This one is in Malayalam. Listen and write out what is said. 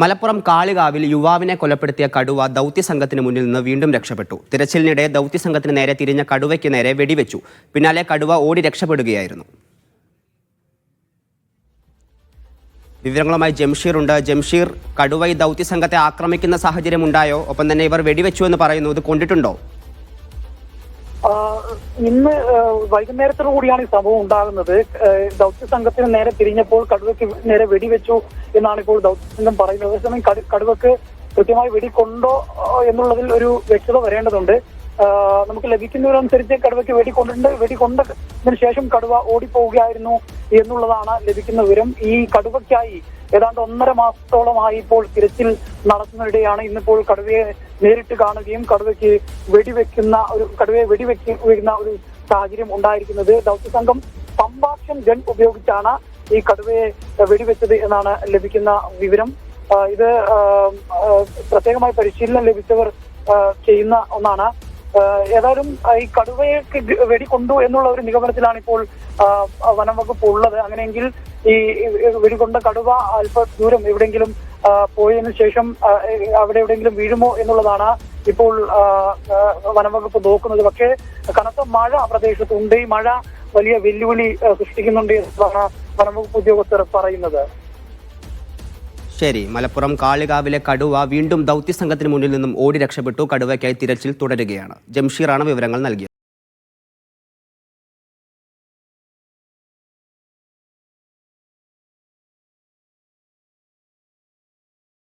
മലപ്പുറം കാളികാവിൽ യുവാവിനെ കൊലപ്പെടുത്തിയ കടുവ ദൗത്യ സംഘത്തിന് മുന്നിൽ നിന്ന് വീണ്ടും രക്ഷപ്പെട്ടു. തിരച്ചിലിനിടെ ദൗത്യ സംഘത്തിന് നേരെ തിരിഞ്ഞ കടുവയ്ക്ക് നേരെ വെടിവെച്ചു. പിന്നാലെ കടുവ ഓടി രക്ഷപ്പെടുകയായിരുന്നു. വിവരങ്ങളുമായി ജംഷീർ ഉണ്ട്. ജംഷീർ കടുവ ഈ ദൗത്യ സംഘത്തെ ആക്രമിക്കുന്ന സാഹചര്യം ഉണ്ടായോ ഒപ്പം തന്നെ ഇവർ വെടിവെച്ചു എന്ന് പറയുന്നു. ഇത് കൊണ്ടിട്ടുണ്ടോ? ഇന്ന് വൈകുന്നേരത്തോടു കൂടിയാണ് ഈ സംഭവം ഉണ്ടാകുന്നത്. ദൗത്യ സംഘത്തിന് നേരെ തിരിഞ്ഞപ്പോൾ കടുവയ്ക്ക് നേരെ വെടിവെച്ചു എന്നാണ് ഇപ്പോൾ ദൗത്യ സംഘം പറയുന്നത്. അതേസമയം കടു- കടുവക്ക് കൃത്യമായി വെടിക്കൊണ്ടോ എന്നുള്ളതിൽ ഒരു വ്യക്തത വരേണ്ടതുണ്ട്. നമുക്ക് ലഭിക്കുന്നതിനനുസരിച്ച് കടുവയ്ക്ക് വെടിക്കൊണ്ടിട്ടുണ്ട് വെടികൊണ്ടതിന് ശേഷം കടുവ ഓടിപ്പോവുകയായിരുന്നു. എന്നുള്ളതാണ് ലഭിക്കുന്ന വിവരം. ഈ കടുവയ്ക്കായി ഏതാണ്ട് ഒന്നര മാസത്തോളമായി ഇപ്പോൾ തിരച്ചിൽ നടത്തുന്നതിടെയാണ് ഇന്നിപ്പോൾ കടുവയെ നേരിട്ട് കാണുകയും കടുവയ്ക്ക് വെടിവെക്കുന്ന ഒരു കടുവയെ വെടിവെക്കുന്ന ഒരു സാഹചര്യം ഉണ്ടായിരിക്കുന്നത്. ദൗത്യസംഘം പമ്പാക്ഷൻ ഗൺ ഉപയോഗിച്ചാണ് ഈ കടുവയെ വെടിവെച്ചത് എന്നാണ് ലഭിക്കുന്ന വിവരം. ഇത് പ്രത്യേകമായി പരിശീലനം ലഭിച്ചവർ ചെയ്യുന്ന ഒന്നാണ്. ഏതായാലും ഈ കടുവയെ വെടിക്കൊണ്ടു എന്നുള്ള ഒരു നിഗമനത്തിലാണ് ഇപ്പോൾ വനം വകുപ്പ് ഉള്ളത്. അങ്ങനെയെങ്കിൽ ഈ വെടികൊണ്ട കടുവ അല്പ ദൂരം എവിടെയെങ്കിലും പോയതിനു ശേഷം അവിടെ എവിടെയെങ്കിലും വീഴുമോ എന്നുള്ളതാണ് ഇപ്പോൾ ആ, ആ, വനം വകുപ്പ് നോക്കുന്നത്. പക്ഷേ കനത്ത മഴ പ്രദേശത്തുണ്ട്. ഈ മഴ വലിയ വെല്ലുവിളി സൃഷ്ടിക്കുന്നുണ്ട് എന്നാണ് വനം വകുപ്പ് ഉദ്യോഗസ്ഥർ പറയുന്നത്. ശരി. മലപ്പുറം കാളികാവിലെ കടുവ വീണ്ടും ദൗത്യസംഘത്തിന് മുന്നിൽ നിന്നും ഓടി രക്ഷപ്പെട്ടു. കടുവയ്ക്കായി തിരച്ചിൽ തുടരുകയാണ്. ജംഷീറാണ് വിവരങ്ങൾ നൽകിയത്.